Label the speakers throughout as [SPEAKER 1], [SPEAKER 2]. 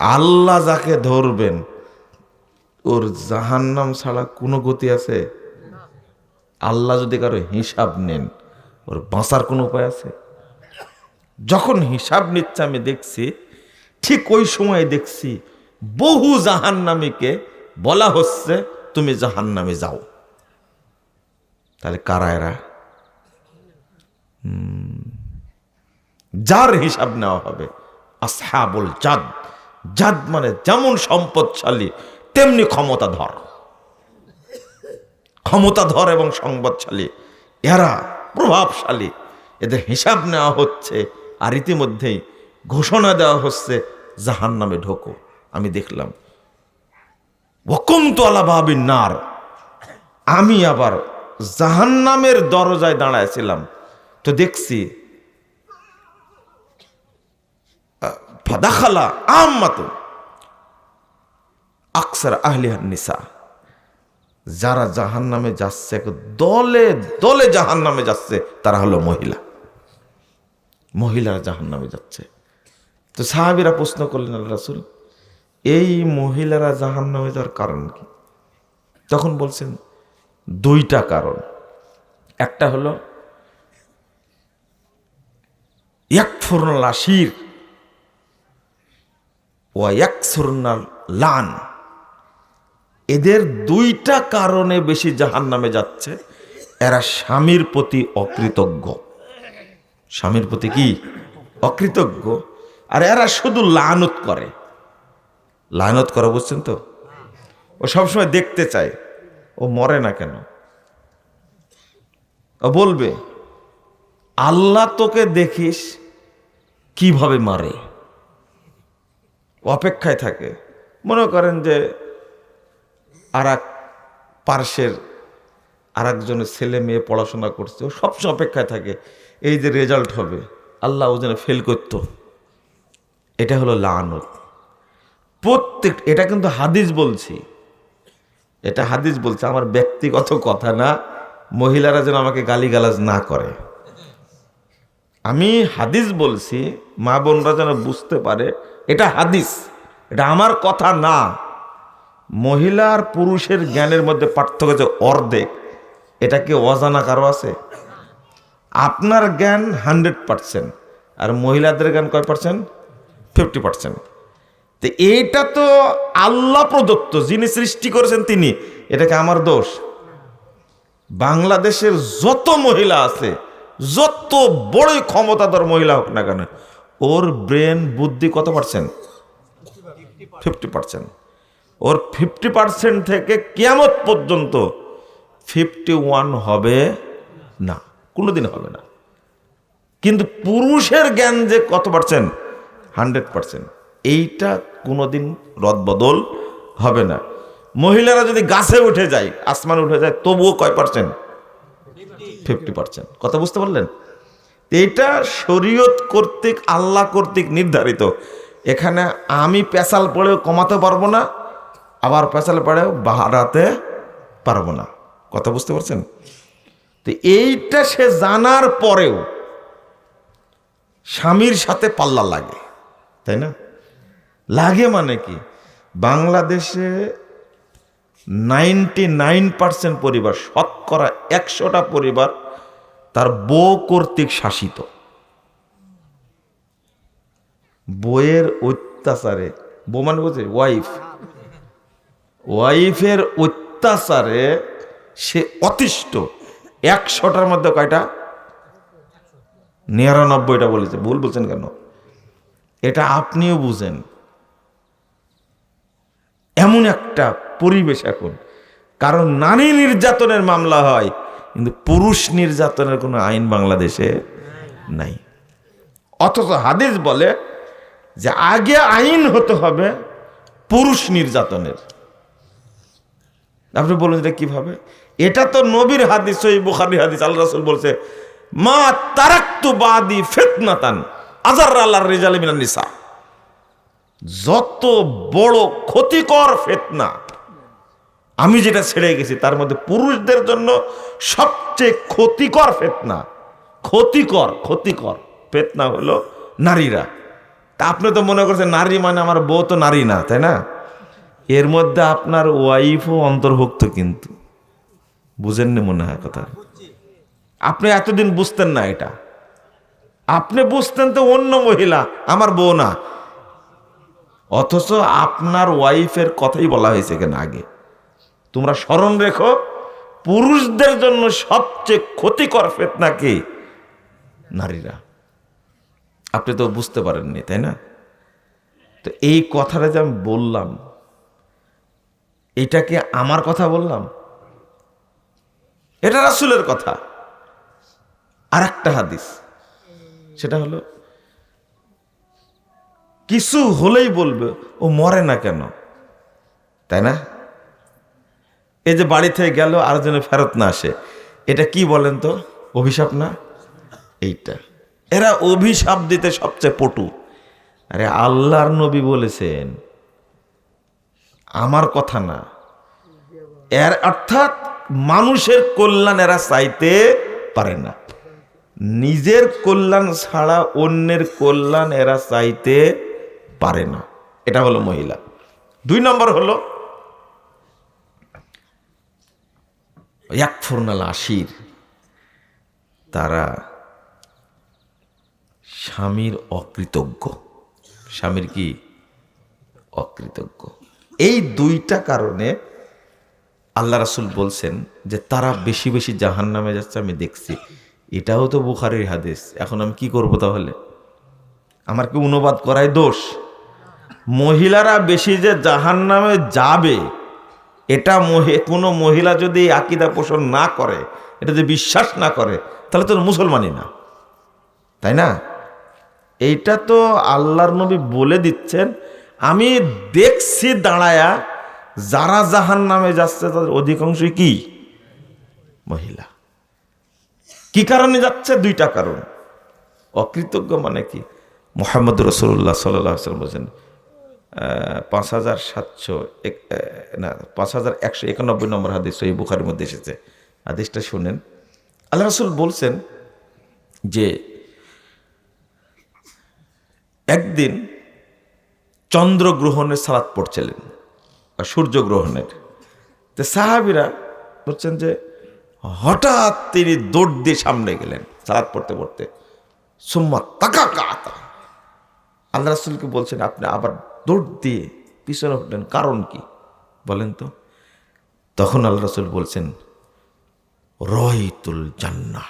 [SPEAKER 1] আল্লাহ যাকে ধরবেন, ওর জাহান্নাম ছাড়া কোনো গতি আছে? আল্লাহ যদি কারও হিসাব নেন, ওর বাঁচার কোনো উপায় আছে? যখন হিসাব নিচ্ছে, আমি দেখছি, ঠিক ওই সময় দেখছি, বহু জাহান্নামীকে বলা হচ্ছে, তুমি জাহান্নামে যাও। তাহলে কারা এরা? যার হিসাব নেওয়া হবে, আসহাবুল জাদ। জাদ মানে যেমন সম্পদশালী, তেমনি ক্ষমতাধর। ক্ষমতাধর এবং সংবাদশালী, এরা প্রভাবশালী। এদের হিসাব নেওয়া হচ্ছে আর ইতিমধ্যেই ঘোষণা দেওয়া হচ্ছে জাহান নামে ঢোকো। আমি দেখলাম ওকম তো নার। আমি আবার জাহান্নামের দরজায় দাঁড়াইছিলাম তো দেখছি ফাদাখালা আম্মাত আকসার আহলিহান নিসা যারা জাহান নামে যাচ্ছে দলে দলে জাহান নামে যাচ্ছে, তারা হলো মহিলা। মহিলারা জাহান নামে যাচ্ছে। তো সাহাবিরা প্রশ্ন করলেন আল্লাহ রাসুল, এই মহিলারা জাহান নামে যাওয়ার কারণ কি? তখন বলছেন, দুইটা কারণ। একটা হলো এক ইয়াকফুরনাল আশির ও ইয়াকসুরনাল লান। এদের দুইটা কারণে বেশি জাহান নামে যাচ্ছে। এরা স্বামীর প্রতি অকৃতজ্ঞ। স্বামীর প্রতি কি? অকৃতজ্ঞ। আর এরা শুধু লানত করে। লানত করে, বুঝছেন তো? ও সবসময় দেখতে চায়। ও মরে না কেন? ও বলবে, আল্লাহ তোকে দেখিস কীভাবে মারে। অপেক্ষায় থাকে। মনে করেন যে আর এক পার্শ্বের আর একজনের ছেলে মেয়ে পড়াশোনা করছে, ও সবসময় অপেক্ষায় থাকে, এই যে রেজাল্ট হবে, আল্লাহ ও যেন ফেল করত। এটা হলো লানত। প্রত্যেক, এটা কিন্তু হাদিস বলছি। এটা হাদিস বলছে, আমার ব্যক্তিগত কথা না, মহিলারা যেন আমাকে গালিগালাজ না করে। আমি হাদিস বলছি, মা বোনরা যেন বুঝতে পারে এটা হাদিস, এটা আমার কথা না। মহিলা আর পুরুষের জ্ঞানের মধ্যে পার্থক্য যে অর্ধেক। এটা কি অজানা কারও আছে? আপনার জ্ঞান হান্ড্রেড পার্সেন্ট, আর মহিলাদের জ্ঞান কয় পার্সেন্ট? Fifty percent. তো এইটা তো আল্লাহ প্রদত্ত, যিনি সৃষ্টি করেছেন তিনি। এটাকে আমার দোষ? বাংলাদেশের যত মহিলা আছে, যত বড়ই ক্ষমতাধর মহিলা হোক না কেন ওর ব্রেন বুদ্ধি কত পার্সেন্ট? Fifty percent. ওর ফিফটি পার্সেন্ট থেকে কেয়ামত পর্যন্ত ফিফটি ওয়ান হবে না। কোনোদিন হবে না। কিন্তু পুরুষের জ্ঞান যে কত পার্সেন্ট? Hundred percent. এইটা কোনোদিন রদবদল হবে না। মহিলারা যদি গাছে উঠে যায়, আসমানে উঠে যায়, তবুও কয় পার্সেন্ট? Fifty percent. কথা বুঝতে পারলেন? এটা শরীয়ত কর্তৃক, আল্লাহ কর্তৃক নির্ধারিত। এখানে আমি পেশাল পড়েও কমাতে পারব না, আবার পেশাল পড়েও বাড়াতে পারব না। কথা বুঝতে পারছেন? তো এইটা সে জানার পরেও স্বামীর সাথে পাল্লা লাগে, তাই না? লাগে মানে কি? বাংলাদেশে নাইনটি নাইন পার্সেন্ট পরিবার, শতকরা একশোটা পরিবার তার বউ কর্তৃক শাসিত। বইয়ের অত্যাচারে, বউ মানে বলছে ওয়াইফ ওয়াইফের অত্যাচারে সে অতিষ্ঠ। একশোটার মধ্যে কয়টা? নিরানব্বইটা বলেছে। ভুল বলছেন কেন? এটা আপনিও বুঝেন। এমন একটা পরিবেশ এখন। কারণ নারী নির্যাতনের মামলা হয়। কিন্তু পুরুষ নির্যাতনের কোনো আইন বাংলাদেশে নাই। অথচ হাদিস বলে যে আগে আইন হতে হবে পুরুষ নির্যাতনের। আপনি বলুন এটা কীভাবে? এটা তো নবীর হাদিস ওই বুখারি হাদিস আল্লাহ রাসূল বলছে, মা তারাক্তু বাদি ফিতনাতান আজার আল্লাহর রিজাল নিসা। যত বড় ক্ষতিকর ফেতনা আমি যেটা ছেড়ে গেছি, তার মধ্যে পুরুষদের জন্য সবচেয়ে ক্ষতিকর ফেতনা। ক্ষতিকর ক্ষতিকর ফেতনা হলো নারীরা। তা আপনি তো মনে করছেন, নারী মানে আমার বউ তো নারী না, তাই না? এর মধ্যে আপনার ওয়াইফও অন্তর্ভুক্ত কিন্তু। বুঝেননি মনে হয় কথা আপনি এতদিন বুঝতেন না এটা। আপনি বুঝতেন তো অন্য মহিলা, আমার বউ না। অথচ আপনার ওয়াইফের কথাই বলা হয়েছে কেন আগে। তোমরা স্মরণ রেখো, পুরুষদের জন্য সবচেয়ে ক্ষতিকর ফেতনা কি? নারীরা। আপনি তো বুঝতে পারেননি, তাই না? তো এই কথাটা যে আমি বললাম, এটা কি আমার কথা বললাম? এটা রাসুলের কথা। আর একটা হাদিস, সেটা হলো, কিছু হলেই বলবে, ও মরে না কেন? তাই না? এই যে বাড়ি থেকে গেল আর যেন ফেরত না আসে। এটা কি বলেন তো? অভিশাপ না? এইটা। এরা অভিশাপ দিতে সবচেয়ে পটু। আরে আল্লাহর নবী বলেছেন, আমার কথা না। এর অর্থাৎ মানুষের কল্যাণ এরা চাইতে পারে না। নিজের কল্যাণ ছাড়া অন্যের কল্যাণ এরা চাইতে পারে না। এটা হলো মহিলা। দুই নম্বর হলো একফর্নাল আশির তারা স্বামীর অকৃতজ্ঞ। স্বামীর কি? অকৃতজ্ঞ। এই দুইটা কারণে আল্লাহ রাসুল বলছেন যে তারা বেশি বেশি জাহান নামে যাচ্ছে, আমি দেখছি। এটাও তো বুখারির হাদিস। এখন আমি কি করব তাহলে? আমার কি অনুবাদ করাই দোষ? মহিলারা বেশি যে জাহান নামে যাবে এটা কোনো মহিলা যদি আকিদা পোষণ না করে, এটা যদি বিশ্বাস না করে, তাহলে তো মুসলমানই না। তাই না? এইটা তো আল্লাহর নবী বলে দিচ্ছেন, আমি দেখছি দাঁড়ায়া, যারা জাহান নামে যাচ্ছে, তাদের অধিকাংশই কি? মহিলা। কি কারণে যাচ্ছে? দুইটা কারণ। অকৃতজ্ঞ মানে কি? মোহাম্মদ রসুল্লাহ সাল্লাম বলছেন পাঁচ হাজার সাতশো না, পাঁচ হাজার একশো একানব্বই নম্বর হাদিস এই বুখারির মধ্যে এসেছে। হাদিসটা শুনেন। আল্লাহ রসুল বলছেন যে একদিন চন্দ্রগ্রহণের সালাত পড়ছিলেন সূর্যগ্রহণের। তো সাহাবিরা বলছেন যে হঠাৎ তিনি দৌড় দিয়ে সামনে গেলেন সালাত পড়তে পড়তে। সুম্মা তাকা কাতা আল্লাহ রাসুলকে বলছেন, আপনি আবার দৌড় দিয়ে পিছনে উঠলেন, কারণ কি? বলেন তো। তখন আল্লাহ রসুল বলছেন, রহিতুল জান্না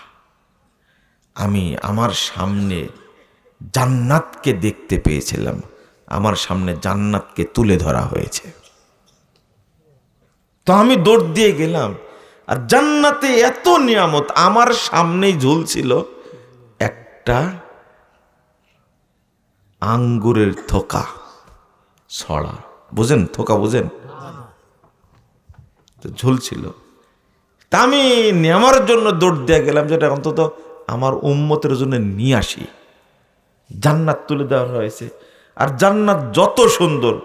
[SPEAKER 1] আমি আমার সামনে জান্নাতকে দেখতে পেয়েছিলাম। আমার সামনে জান্নাতকে তুলে ধরা হয়েছে। তো আমি দৌড় দিয়ে গেলাম। আর জান্নাতে এত নিয়ামত আমার সামনেই ঝুলছিল। একটা আঙ্গুরের থোকা। ছড়া। বুঝেন? থোকা বুঝেন? তো ঝুলছিল। তা আমি নেওয়ার জন্য দৌড় দিয়ে গেলাম, যেটা অন্তত আমার উম্মতের জন্য নিয়ে আসি। জান্নাত তুলে দেওয়া হয়েছে। আর জান্নাত যত সুন্দর,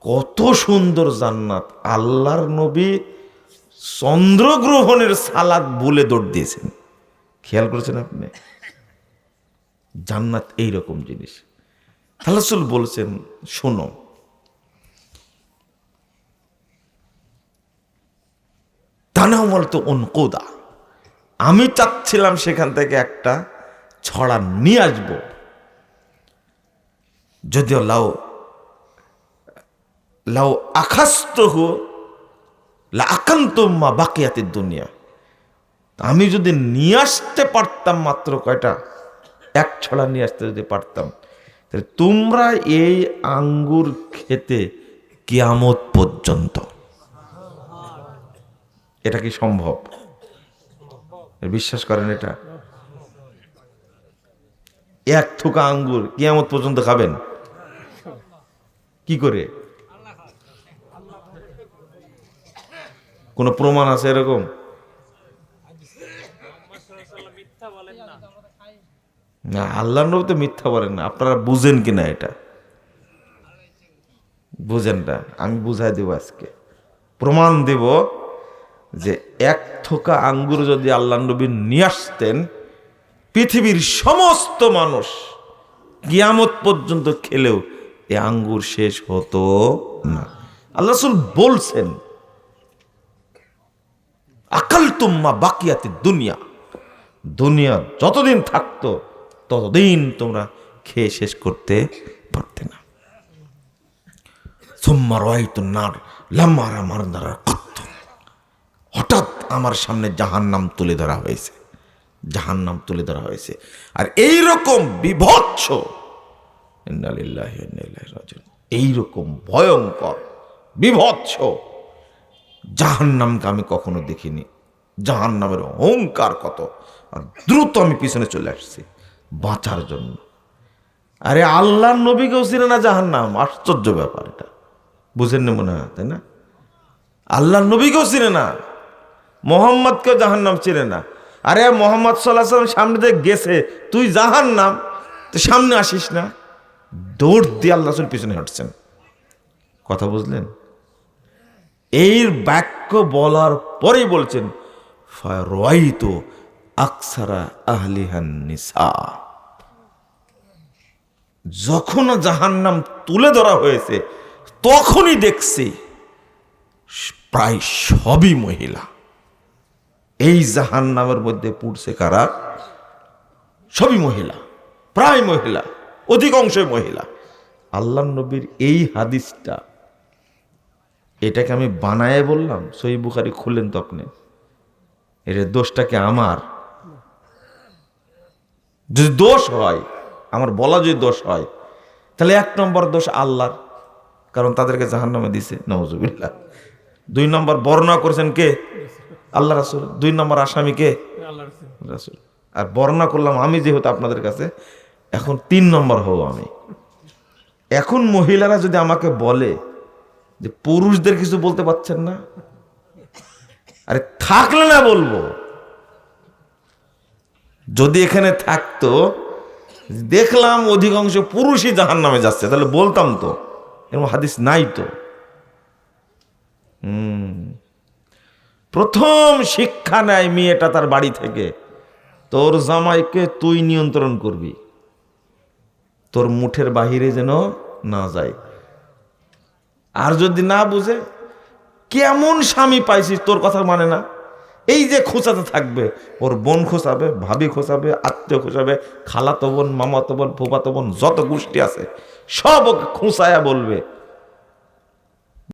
[SPEAKER 1] কত সুন্দর জান্নাত আল্লাহর নবী চন্দ্রগ্রহণের সালাদ বলে দৌড় দিয়েছেন। খেয়াল করেছেন আপনি? জান্নাত এই রকম জিনিস। হালাসুল বলছেন, শোনো। তানামল তো অনকোদা আমি চাচ্ছিলাম সেখান থেকে একটা ছড়া নিয়ে আসব। যদিও লাও লাও আখাস্ত হো লা আকান্তম্মা বাকিয়াতের দুনিয়া। আমি যদি নিয়ে আসতে পারতাম মাত্র কয়টা? এক ছড়া নিয়ে আসতে যদি পারতাম। তাহলে তোমরা এই আঙ্গুর খেতে কিয়ামত পর্যন্ত। এটা কি সম্ভব? বিশ্বাস করেন এটা। এক থোকা আঙ্গুর কিয়ামত পর্যন্ত খাবেন? কি করে? কোনো প্রমাণ আছে এরকম? না আল্লাহ নবী তো মিথ্যা বলেন না। আপনারা বুঝেন কিনা এটা? বুঝেন না। আমি বুঝাই দেব আজকে। প্রমাণ দেব যে এক থোকা আঙ্গুর যদি আল্লাহ নবী নিয়ে আসতেন, পৃথিবীর সমস্ত মানুষ কিয়ামত পর্যন্ত খেলেও এ আঙ্গুর শেষ হতো না। আল্লাহ রসুল বলছেন আকাল তুম্মা বাকিয়াতে দুনিয়া। দুনিয়া যতদিন থাকতো ততদিন তোমরা খেয়ে শেষ করতে পারতে না। সুম্মা রয়তো নার লাম্মারা মারদারা কত হঠাৎ আমার সামনে জাহান নাম তুলে ধরা হয়েছে। জাহান নাম তুলে ধরা হয়েছে। আর এই রকম বিভৎস রাজিউন। এইরকম ভয়ঙ্কর, বিভৎস, জাহান্নামকে আমি কখনো দেখিনি। জাহান নামের অহংকার কত, আর দ্রুত আমি পিছনে চলে আসছি। বাঁচার জন্য। আরে আল্লাহর নবীকেও চিনে না জাহান নাম আশ্চর্য ব্যাপার এটা। বুঝেন না মনে হয়, তাই না? আল্লাহর নবীকেও চিনে না। মোহাম্মদকেও জাহান্নাম চিনে না। আরে মোহাম্মদ সাল্লাহ সাল্লাম সামনে দিয়ে গেছে, তুই জাহান নাম তো সামনে আসিস না। দৌড় দিয়ে আল্লাহ পিছনে হাঁটছেন। কথা বুঝলেন? এই বাক্য বলার পরেই বলছেন তো আকসারা আহলিহান নিসা। যখন জাহান্নাম তুলে ধরা হয়েছে, তখনই দেখছি প্রায় সবই মহিলা। এই জাহান্নামের মধ্যে পুড়ছে কারা? সবই মহিলা, প্রায় মহিলা, অধিকাংশই মহিলা। আল্লাহ নবীর এই হাদিসটা, এটাকে আমি বানায় বললাম সই বুখারি খুললেন তো আপনি। এর দোষটাকে আমার? যদি দোষ হয় আমার বলা যদি দোষ হয় তাহলে এক নম্বর দোষ আল্লাহর কারণ তাদেরকে জাহান নামে দিছে নওয়াজুবিল্লাহ দুই নম্বর বর্ণনা করেছেন কে? আল্লাহ রাসুল। দুই নম্বর আসামি কে? রাসুল। আর বর্ণনা করলাম আমি যেহেতু আপনাদের কাছে এখন তিন নম্বর হব আমি। এখন মহিলারা যদি আমাকে বলে যে পুরুষদের কিছু বলতে পারছেন না আরে থাকলে না বলব। যদি এখানে থাকতো দেখলাম অধিকাংশ পুরুষই জাহান নামে যাচ্ছে, তাহলে বলতাম তো। এরকম হাদিস নাই তো। প্রথম শিক্ষা নেয় মেয়েটা তার বাড়ি থেকে, তোর জামাইকে তুই নিয়ন্ত্রণ করবি। তোর মুঠের বাহিরে যেন না যায়। আর যদি না বুঝে, কেমন স্বামী পাইছিস তোর কথা মানে না? এই যে খোঁচাতে থাকবে, ওর বোন খোঁচাবে, ভাবি খোঁচাবে, আত্মীয় খোঁচাবে, খালাতো বোন, মামাতো বোন, ফুফাতো বোন, যত গোষ্ঠী আছে, সব ওকে খোঁচায়া বলবে।